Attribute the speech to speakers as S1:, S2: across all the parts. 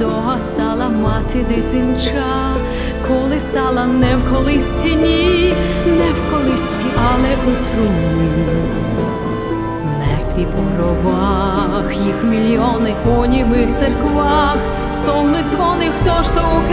S1: Догасала мати дитинча, колисала не в колисці, ні, не в колисці, але у труні. Мертві по гробах, їх мільйони у німих церквах, стогнуть дзвони, хто ж то в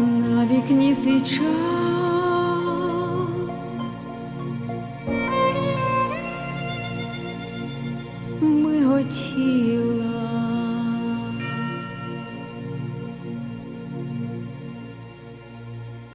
S1: На вікні свіча. Миготіла